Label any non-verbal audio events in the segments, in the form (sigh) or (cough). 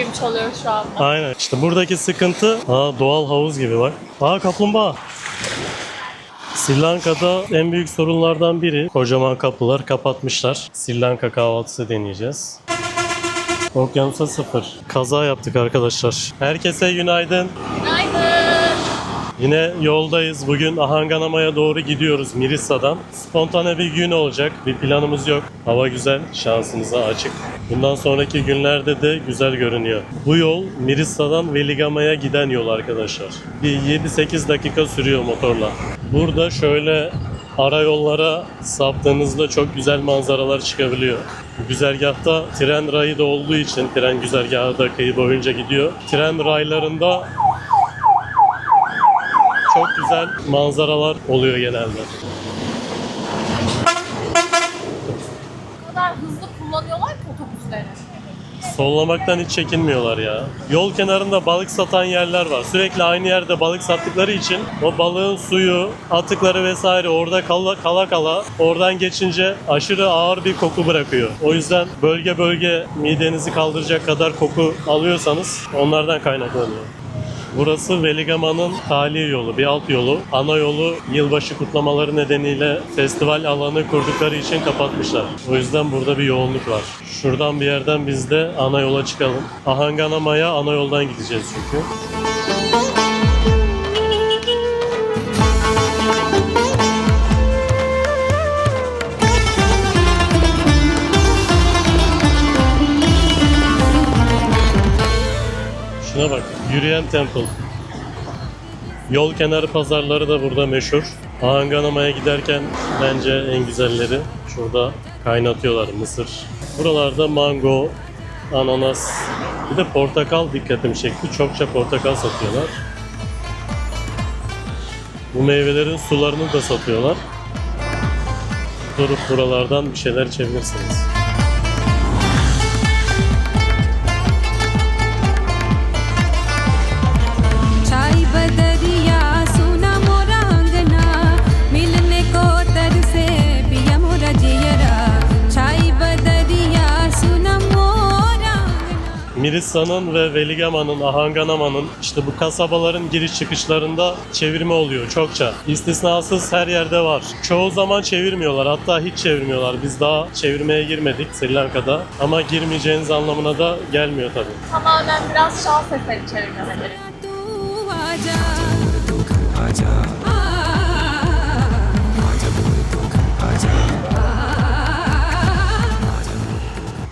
film çalıyor şu anda. Aynen. İşte buradaki sıkıntı aa, doğal havuz gibi bak. Aa kaplumbağa. Sri Lanka'da en büyük sorunlardan biri kocaman kapılar kapatmışlar. Sri Lanka kahvaltısı deneyeceğiz. Okyanusa sıfır. Kaza yaptık arkadaşlar. Herkese günaydın. Günaydın. Yine yoldayız. Bugün Ahanganama'ya doğru gidiyoruz Mirissa'dan. Spontane bir gün olacak. Bir planımız yok. Hava güzel, şansımıza açık. Bundan sonraki günlerde de güzel görünüyor. Bu yol Mirissa'dan Veligama'ya giden yol arkadaşlar. Bir 7-8 dakika sürüyor motorla. Burada şöyle ara yollara saptığınızda çok güzel manzaralar çıkabiliyor. Güzergahta tren rayı da olduğu için tren güzergahı da kıyı boyunca gidiyor. Tren raylarında çok güzel manzaralar oluyor genelde. Bu kadar hızlı kullanıyorlar ki otobüsleri. Sollamaktan hiç çekinmiyorlar ya. Yol kenarında balık satan yerler var. Sürekli aynı yerde balık sattıkları için o balığın suyu, atıkları vesaire orada kala kala, kala oradan geçince aşırı ağır bir koku bırakıyor. O yüzden bölge bölge midenizi kaldıracak kadar koku alıyorsanız onlardan kaynaklanıyor. Burası Veligama'nın tali yolu, bir alt yolu. Ana yolu yılbaşı kutlamaları nedeniyle festival alanı kurdukları için kapatmışlar. O yüzden burada bir yoğunluk var. Şuradan bir yerden biz de ana yola çıkalım. Ahanganama'ya ana yoldan gideceğiz çünkü. Şuna bak, yürüyen temple. Yol kenarı pazarları da burada meşhur. Ahanganama'ya giderken bence en güzelleri şurada kaynatıyorlar mısır. Buralarda mango, ananas, bir de portakal dikkatimi çekti. Çokça portakal satıyorlar. Bu meyvelerin sularını da satıyorlar. Durup buralardan bir şeyler içebilirsiniz. Mirisa'nın ve Veligama'nın, Ahanganama'nın işte bu kasabaların giriş çıkışlarında çevirme oluyor çokça. İstisnasız her yerde var. Çoğu zaman çevirmiyorlar. Hatta hiç çevirmiyorlar. Biz daha çevirmeye girmedik Sri Lanka'da. Ama girmeyeceğiniz anlamına da gelmiyor tabii. Tamamen biraz şans eseri çevirmeleri.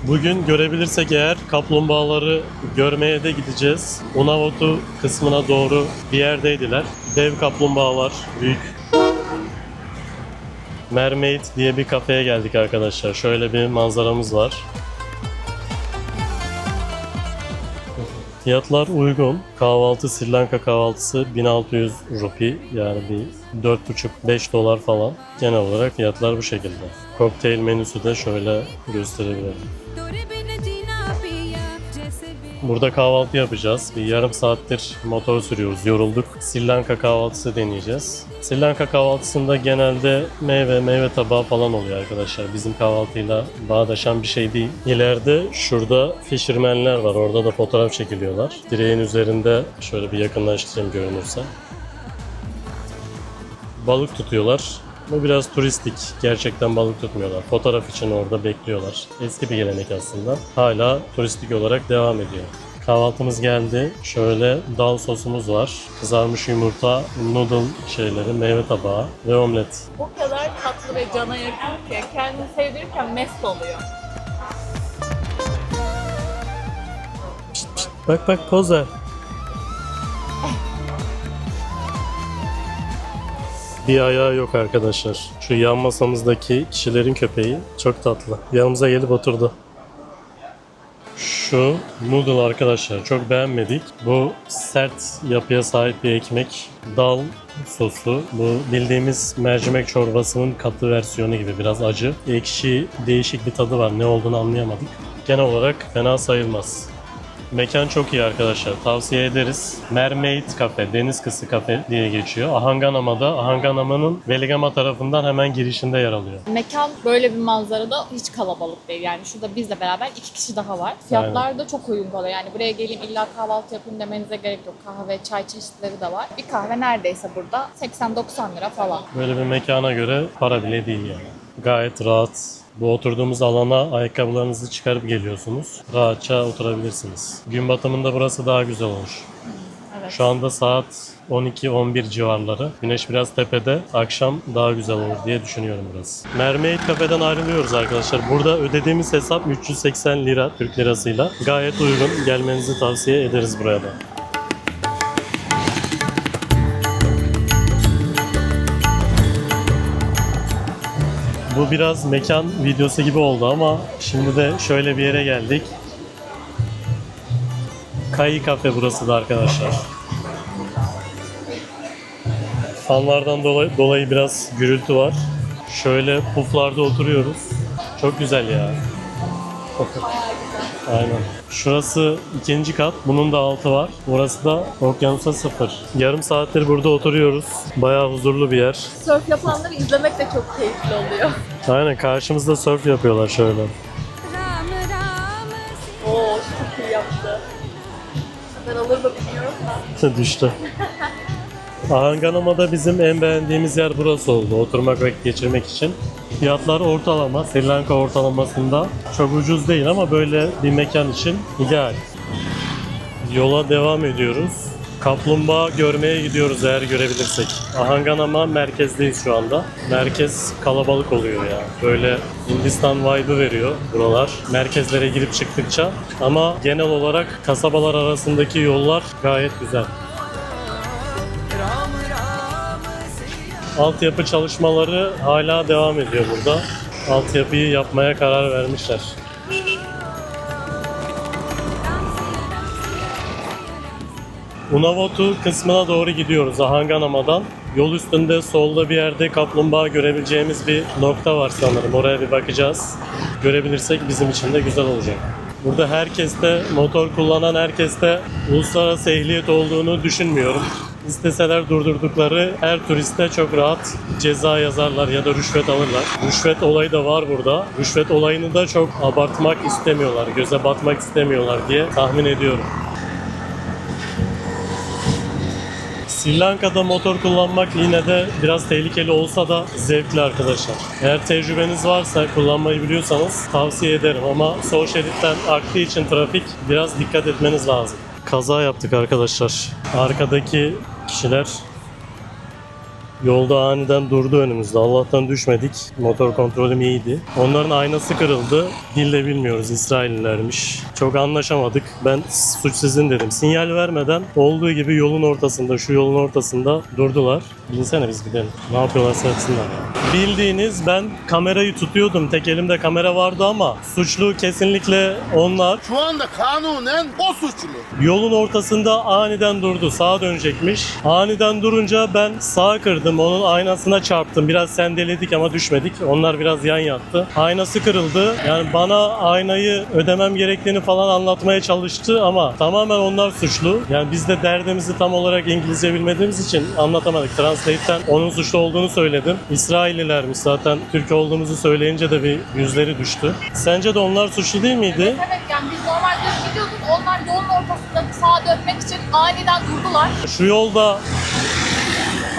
Bugün görebilirsek eğer kaplumbağaları görmeye de gideceğiz. Unavotu kısmına doğru bir yerdeydiler. Dev kaplumbağalar, büyük. Mermaid diye bir kafeye geldik arkadaşlar. Şöyle bir manzaramız var. Fiyatlar uygun. Kahvaltı Sri Lanka kahvaltısı 1600 rupi yani bir 4,5-5 dolar falan. Genel olarak fiyatlar bu şekilde. Kokteyl menüsü de şöyle gösterebilirim. Burada kahvaltı yapacağız. Bir yarım saattir motor sürüyoruz. Yorulduk. Sri Lanka kahvaltısı deneyeceğiz. Sri Lanka kahvaltısında genelde meyve, meyve tabağı falan oluyor arkadaşlar. Bizim kahvaltıyla bağdaşan bir şey değil. İleride şurada fishermenler var. Orada da fotoğraf çekiliyorlar. Direğin üzerinde şöyle bir yakınlaştırayım görünürse. Balık tutuyorlar. Bu biraz turistik. Gerçekten balık tutmuyorlar. Fotoğraf için orada bekliyorlar. Eski bir gelenek aslında. Hala turistik olarak devam ediyor. Kahvaltımız geldi. Şöyle dal sosumuz var. Kızarmış yumurta, noodle şeyleri, meyve tabağı ve omlet. O kadar tatlı ve cana yakın ki kendini sevdirirken mest oluyor. Bak bak poz ver. Bir ayağı yok arkadaşlar. Şu yan masamızdaki kişilerin köpeği çok tatlı. Yanımıza gelip oturdu. Şu noodle arkadaşlar çok beğenmedik. Bu sert yapıya sahip bir ekmek. Dal sosu. Bu bildiğimiz mercimek çorbasının katı versiyonu gibi biraz acı. Ekşi değişik bir tadı var. Ne olduğunu anlayamadık. Genel olarak fena sayılmaz. Mekan çok iyi arkadaşlar. Tavsiye ederiz. Mermaid Cafe, Deniz Kızı Cafe diye geçiyor. Ahanganama'da, Ahanganama'nın Veligama tarafından hemen girişinde yer alıyor. Mekan böyle bir manzarada hiç kalabalık değil. Yani şurada bizle beraber iki kişi daha var. Fiyatlar da çok uygun kalıyor. Yani buraya geleyim illa kahvaltı yapayım demenize gerek yok. Kahve, çay çeşitleri de var. Bir kahve neredeyse burada 80-90 lira falan. Böyle bir mekana göre para bile değil yani. Gayet rahat. Bu oturduğumuz alana ayakkabılarınızı çıkarıp geliyorsunuz. Rahatça oturabilirsiniz. Gün batımında burası daha güzel olur. Evet. Şu anda saat 12-11 civarları. Güneş biraz tepede. Akşam daha güzel olur diye düşünüyorum burası. Mermaid Cafe'den ayrılıyoruz arkadaşlar. Burada ödediğimiz hesap 380 lira Türk lirasıyla. Gayet uygun. Gelmenizi tavsiye ederiz buraya da. Bu biraz mekan videosu gibi oldu ama şimdi de şöyle bir yere geldik. Kai Cafe burası da arkadaşlar. Fanlardan dolayı, dolayı biraz gürültü var. Şöyle puflarda oturuyoruz. Çok güzel ya. (laughs) Aynen. Şurası ikinci kat. Bunun da altı var. Orası da okyanusa sıfır. Yarım saattir burada oturuyoruz. Bayağı huzurlu bir yer. Sörf yapanları izlemek de çok keyifli oluyor. (laughs) Aynen karşımızda sörf yapıyorlar şöyle. Oo çok iyi yaptı. Ben alır mı bilmiyorum da. (laughs) Düştü. Ahanganama'da bizim en beğendiğimiz yer burası oldu. Oturmak ve geçirmek için. Fiyatlar ortalama. Sri Lanka ortalamasında çok ucuz değil ama böyle bir mekan için ideal. Yola devam ediyoruz. Kaplumbağa görmeye gidiyoruz eğer görebilirsek. Ahanganama merkezdeyiz şu anda. Merkez kalabalık oluyor ya. Böyle Hindistan vibe'ı veriyor buralar. Merkezlere girip çıktıkça. Ama genel olarak kasabalar arasındaki yollar gayet güzel. Altyapı çalışmaları hala devam ediyor burada. Altyapıyı yapmaya karar vermişler. Unavotu kısmına doğru gidiyoruz Ahanganama'dan. Yol üstünde solda bir yerde kaplumbağa görebileceğimiz bir nokta var sanırım. Oraya bir bakacağız. Görebilirsek bizim için de güzel olacak. Burada herkeste, motor kullanan herkeste uluslararası ehliyet olduğunu düşünmüyorum. İsteseler durdurdukları her turiste çok rahat ceza yazarlar ya da rüşvet alırlar. Rüşvet olayı da var burada. Rüşvet olayını da çok abartmak istemiyorlar, göze batmak istemiyorlar diye tahmin ediyorum. Sri Lanka'da motor kullanmak yine de biraz tehlikeli olsa da zevkli arkadaşlar. Eğer tecrübeniz varsa kullanmayı biliyorsanız tavsiye ederim ama sol şeritten aktığı için trafik biraz dikkat etmeniz lazım. Kaza yaptık arkadaşlar. Arkadaki kişiler Yolda aniden durdu önümüzde. Allah'tan düşmedik. Motor kontrolüm iyiydi. Onların aynası kırıldı. Dil de bilmiyoruz. İsraillilermiş. Çok anlaşamadık. Ben suç sizin dedim. Sinyal vermeden olduğu gibi yolun ortasında, şu yolun ortasında durdular. Binsene biz gidelim. Ne yapıyorlarsa yapsınlar. Bildiğiniz ben kamerayı tutuyordum. Tek elimde kamera vardı ama suçlu kesinlikle onlar. Şu anda kanunen o suçlu. Yolun ortasında aniden durdu. Sağa dönecekmiş. Aniden durunca ben sağa kırdım. Onun aynasına çarptım. Biraz sendeledik ama düşmedik. Onlar biraz yan yattı. Aynası kırıldı. Yani bana aynayı ödemem gerektiğini falan anlatmaya çalıştı ama tamamen onlar suçlu. Yani biz de derdimizi tam olarak İngilizce bilmediğimiz için anlatamadık. Translate'ten onun suçlu olduğunu söyledim. İsraillilermiş zaten Türk olduğumuzu söyleyince de bir yüzleri düştü. Sence de onlar suçlu değil miydi? Evet yani biz normalde gidiyorduk. Onlar yolun ortasında sağa dönmek için aniden durdular. Şu yolda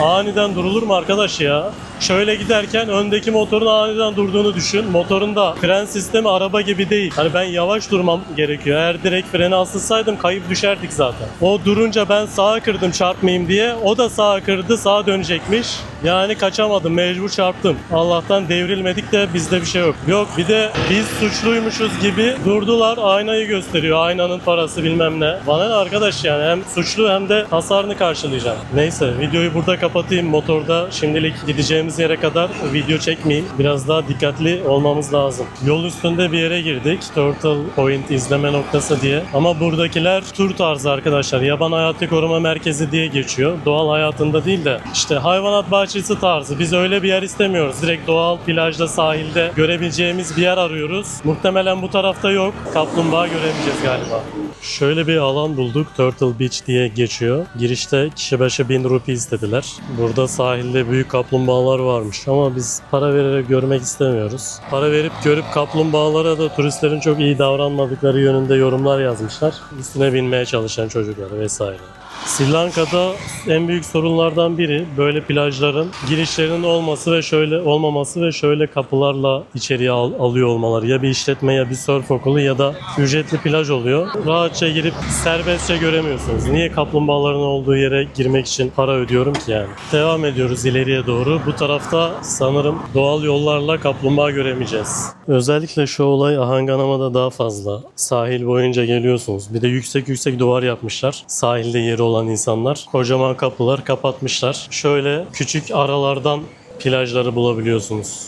aniden durulur mu arkadaş ya? Şöyle giderken öndeki motorun aniden durduğunu düşün. Motorun da fren sistemi araba gibi değil. Hani ben yavaş durmam gerekiyor. Eğer direkt freni asılsaydım kayıp düşerdik zaten. O durunca ben sağa kırdım çarpmayayım diye. O da sağa kırdı sağa dönecekmiş. Yani kaçamadım mecbur çarptım. Allah'tan devrilmedik de bizde bir şey yok. Yok bir de biz suçluymuşuz gibi durdular aynayı gösteriyor. Aynanın parası bilmem ne. Bana ne arkadaş yani hem suçlu hem de hasarını karşılayacağım. Neyse videoyu burada kapatayım. Motorda şimdilik gideceğimiz yere kadar video çekmeyeyim. Biraz daha dikkatli olmamız lazım. Yol üstünde bir yere girdik. Turtle Point izleme noktası diye. Ama buradakiler tur tarzı arkadaşlar. Yaban Hayatı Koruma Merkezi diye geçiyor. Doğal hayatında değil de işte hayvanat bahçesi açısı tarzı. Biz öyle bir yer istemiyoruz. Direkt doğal plajda sahilde görebileceğimiz bir yer arıyoruz. Muhtemelen bu tarafta yok. Kaplumbağa göremeyeceğiz galiba. Şöyle bir alan bulduk. Turtle Beach diye geçiyor. Girişte kişi başı 1000 rupi istediler. Burada sahilde büyük kaplumbağalar varmış ama biz para vererek görmek istemiyoruz. Para verip görüp kaplumbağalara da turistlerin çok iyi davranmadıkları yönünde yorumlar yazmışlar. Üstüne binmeye çalışan çocuklar vesaire. Sri Lanka'da en büyük sorunlardan biri böyle plajların girişlerinin olması ve şöyle olmaması ve şöyle kapılarla içeriye al- alıyor olmaları. Ya bir işletme ya bir surf okulu ya da ücretli plaj oluyor. Rahatça girip serbestçe göremiyorsunuz. Niye kaplumbağaların olduğu yere girmek için para ödüyorum ki yani? Devam ediyoruz ileriye doğru. Bu tarafta sanırım doğal yollarla kaplumbağa göremeyeceğiz. Özellikle şu olay Ahanganama'da daha fazla. Sahil boyunca geliyorsunuz. Bir de yüksek yüksek duvar yapmışlar. Sahilde yeri olan insanlar. Kocaman kapılar kapatmışlar. Şöyle küçük aralardan plajları bulabiliyorsunuz.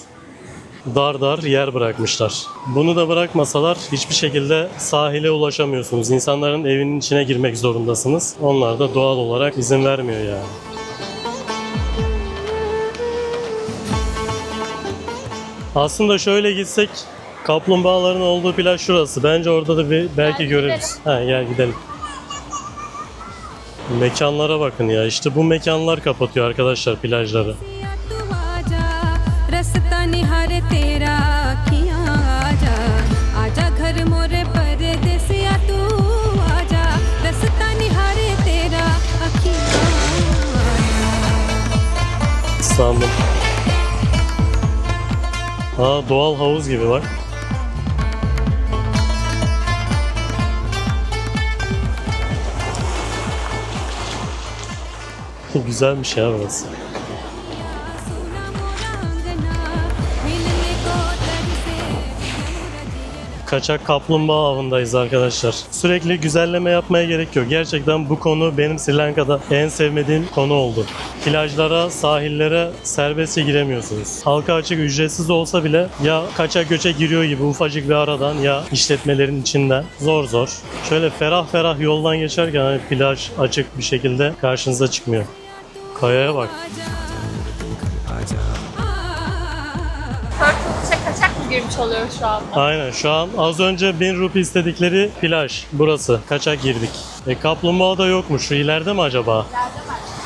Dar dar yer bırakmışlar. Bunu da bırakmasalar hiçbir şekilde sahile ulaşamıyorsunuz. İnsanların evinin içine girmek zorundasınız. Onlar da doğal olarak izin vermiyor yani. Aslında şöyle gitsek kaplumbağaların olduğu plaj şurası. Bence orada da bir belki Gel görürüz. Ha gel gidelim. Mekanlara bakın ya. İşte bu mekanlar kapatıyor arkadaşlar plajları. İstanbul. Aa, doğal havuz gibi bak. (laughs) Güzelmiş ya burası. kaçak kaplumbağa avındayız arkadaşlar. Sürekli güzelleme yapmaya gerek yok. Gerçekten bu konu benim Sri Lanka'da en sevmediğim konu oldu. Plajlara, sahillere serbestçe giremiyorsunuz. Halka açık ücretsiz olsa bile ya kaçak göçe giriyor gibi ufacık bir aradan ya işletmelerin içinden zor zor. Şöyle ferah ferah yoldan geçerken hani plaj açık bir şekilde karşınıza çıkmıyor. Kayaya bak. Kaçak mı girmiş oluyor şu anda? Aynen şu an az önce 1000 rupi istedikleri plaj burası. Kaçak girdik. E kaplumbağa da yokmuş. Şu ileride mi acaba?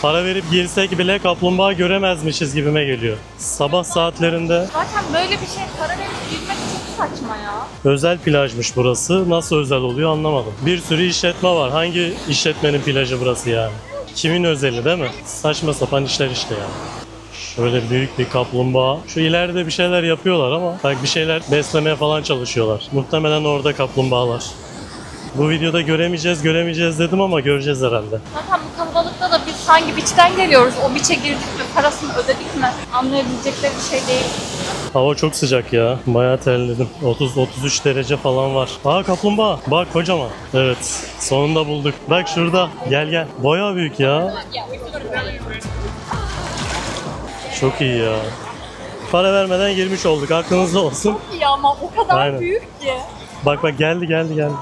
Para verip girsek bile kaplumbağa göremezmişiz gibime geliyor. Sabah saatlerinde Zaten böyle bir şey para verip girmek çok saçma ya. özel plajmış burası. Nasıl özel oluyor anlamadım. Bir sürü işletme var. Hangi işletmenin plajı burası yani? Kimin özeli değil mi? Saçma sapan işler işte yani. Şöyle büyük bir kaplumbağa. Şu ileride bir şeyler yapıyorlar ama bak bir şeyler beslemeye falan çalışıyorlar. Muhtemelen orada kaplumbağalar. Bu videoda göremeyeceğiz, göremeyeceğiz dedim ama göreceğiz herhalde. Zaten bu kalabalıkta da biz hangi biçten geliyoruz, o biçe girdik mi, parasını ödedik mi anlayabilecekleri bir şey değil. Hava çok sıcak ya. Bayağı terledim. 30-33 derece falan var. Aa kaplumbağa. Bak kocaman. Evet. Sonunda bulduk. Bak şurada. Gel gel. Bayağı büyük ya. Çok iyi ya. Para vermeden girmiş olduk. Aklınızda olsun. Ya ama o kadar Aynen. büyük ki. Bak bak geldi geldi geldi.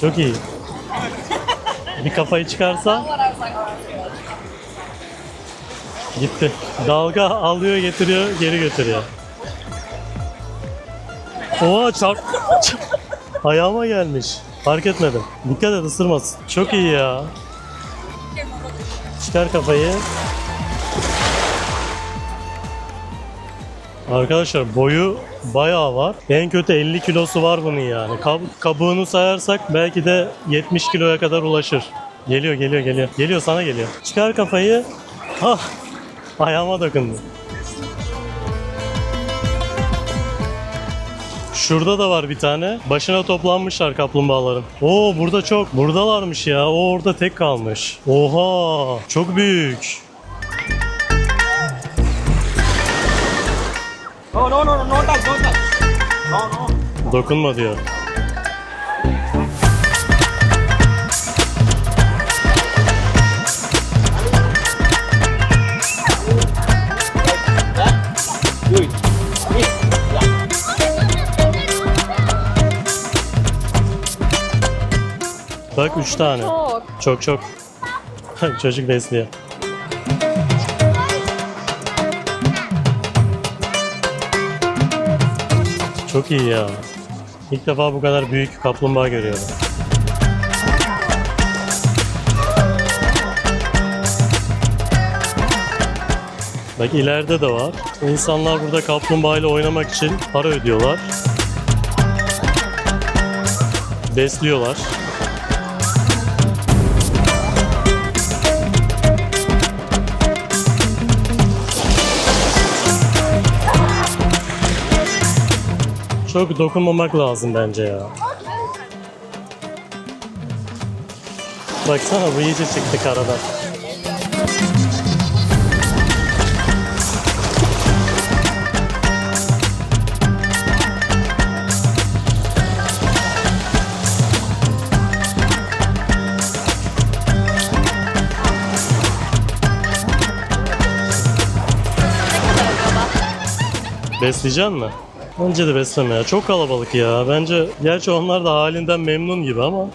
Çok iyi. Bir kafayı çıkarsa gitti. Dalga alıyor getiriyor geri götürüyor. Oha çarp... Ayağıma gelmiş. Fark etmedim. Dikkat et ısırmasın. Çok iyi ya. Çıkar kafayı. Arkadaşlar boyu bayağı var. En kötü 50 kilosu var bunun yani. Kab- kabuğunu sayarsak belki de 70 kiloya kadar ulaşır. Geliyor geliyor geliyor. Geliyor sana geliyor. Çıkar kafayı. Hah. Ayağıma dokundu. Şurada da var bir tane. Başına toplanmışlar kaplumbağaların. Oo burada çok. Buradalarmış ya. O orada tek kalmış. Oha. Çok büyük. No, no, no, no, touch, no touch. No, no. Dokunma diyor. Bak 3 tane. Çok. Çok çok. Çocuk besliyor. Çok iyi ya. İlk defa bu kadar büyük kaplumbağa görüyorum. Bak ileride de var. İnsanlar burada kaplumbağa ile oynamak için para ödüyorlar. Besliyorlar. Çok dokunmamak lazım bence ya. Baksana bu iyice çıktı karadan. Besleyecek mi? Bence de besleme ya. Çok kalabalık ya. Bence gerçi onlar da halinden memnun gibi ama.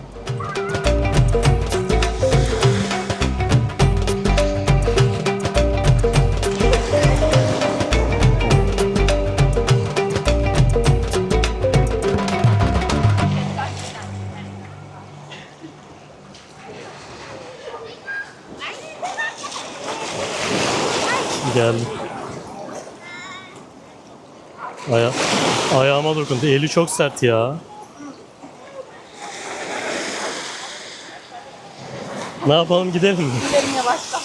Geldim. Aya ayağıma dokundu. Eli çok sert ya. Ne yapalım gidelim mi? Gidelim yavaştan.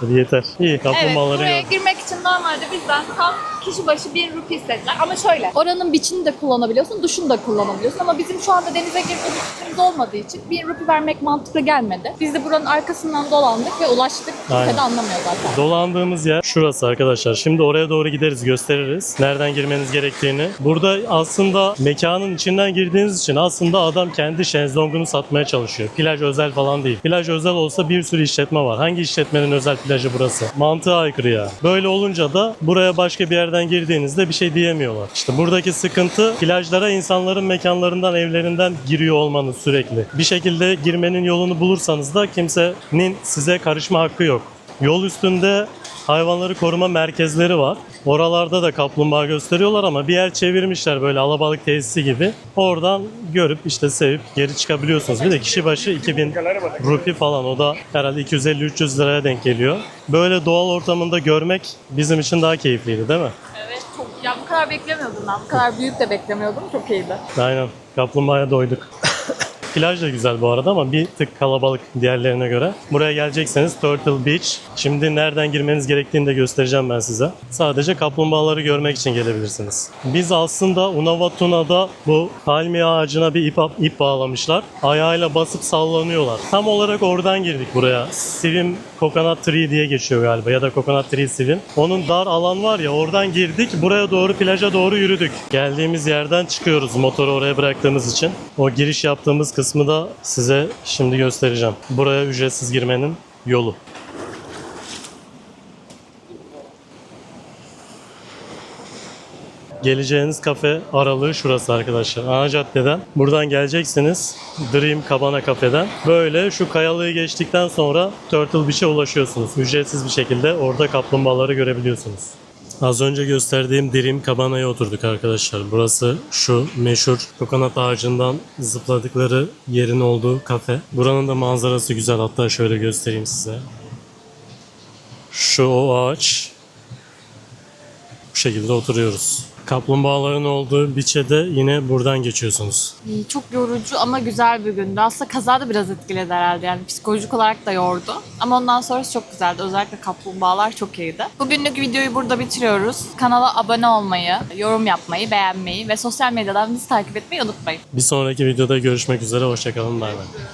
Hadi yeter. İyi Evet, kaplumbağaları buraya gördüm. girmek için normalde bizden tam kişi başı 1 rupi istediler. Ama şöyle, oranın biçini de kullanabiliyorsun, duşunu da kullanabiliyorsun. Ama bizim şu anda denize girme fikrimiz olmadığı için 1 rupi vermek mantıklı gelmedi. Biz de buranın arkasından dolandık ve ulaştık. Kimse de anlamıyor zaten. Dolandığımız yer şurası arkadaşlar. Şimdi oraya doğru gideriz gösteririz. Nereden girmeniz gerektiğini. Burada aslında mekanın içinden girdiğiniz için aslında adam kendi şezlongunu satmaya çalışıyor. Plaj özel falan değil. Plaj özel olsa bir sürü işletme var. Hangi işletmenin özel plajı burası? Mantığa aykırı ya. Böyle olunca da buraya başka bir yerden girdiğinizde bir şey diyemiyorlar. İşte buradaki sıkıntı plajlara insanların mekanlarından, evlerinden giriyor olmanız sürekli. Bir şekilde girmenin yolunu bulursanız da kimsenin size karışma hakkı yok. Yol üstünde hayvanları koruma merkezleri var. Oralarda da kaplumbağa gösteriyorlar ama bir yer çevirmişler böyle alabalık tesisi gibi. Oradan görüp işte sevip geri çıkabiliyorsunuz. Bir de kişi başı 2000 rupi falan o da herhalde 250-300 liraya denk geliyor. Böyle doğal ortamında görmek bizim için daha keyifliydi değil mi? Evet, çok. Ya bu kadar beklemiyordum ben. Bu kadar büyük de beklemiyordum. Çok iyiydi. Aynen. Kaplumbağaya doyduk. Plaj da güzel bu arada ama bir tık kalabalık diğerlerine göre. Buraya gelecekseniz Turtle Beach. Şimdi nereden girmeniz gerektiğini de göstereceğim ben size. Sadece kaplumbağaları görmek için gelebilirsiniz. Biz aslında Unavatuna'da bu palmiye ağacına bir ip, ip bağlamışlar. Ayağıyla basıp sallanıyorlar. Tam olarak oradan girdik buraya. Sivim Coconut Tree diye geçiyor galiba ya da Coconut Tree Sivim. Onun dar alan var ya oradan girdik. Buraya doğru plaja doğru yürüdük. Geldiğimiz yerden çıkıyoruz motoru oraya bıraktığımız için. O giriş yaptığımız kısmı da size şimdi göstereceğim. Buraya ücretsiz girmenin yolu. Geleceğiniz kafe aralığı şurası arkadaşlar. Ana caddeden. Buradan geleceksiniz. Dream Cabana Cafe'den. Böyle şu kayalığı geçtikten sonra Turtle Beach'e ulaşıyorsunuz. Ücretsiz bir şekilde orada kaplumbağaları görebiliyorsunuz. Az önce gösterdiğim Dream Cabana'ya oturduk arkadaşlar. Burası şu meşhur kokonat ağacından zıpladıkları yerin olduğu kafe. Buranın da manzarası güzel. Hatta şöyle göstereyim size. Şu o ağaç. Bu şekilde oturuyoruz. Kaplumbağaların olduğu biçede yine buradan geçiyorsunuz. İyi, Çok yorucu ama güzel bir gündü. Aslında kaza da biraz etkiledi herhalde. Yani psikolojik olarak da yordu. Ama ondan sonrası çok güzeldi. Özellikle kaplumbağalar çok iyiydi. Bugünlük videoyu burada bitiriyoruz. Kanala abone olmayı, yorum yapmayı, beğenmeyi ve sosyal medyadan bizi takip etmeyi unutmayın. Bir sonraki videoda görüşmek üzere. Hoşçakalın. Bay bay.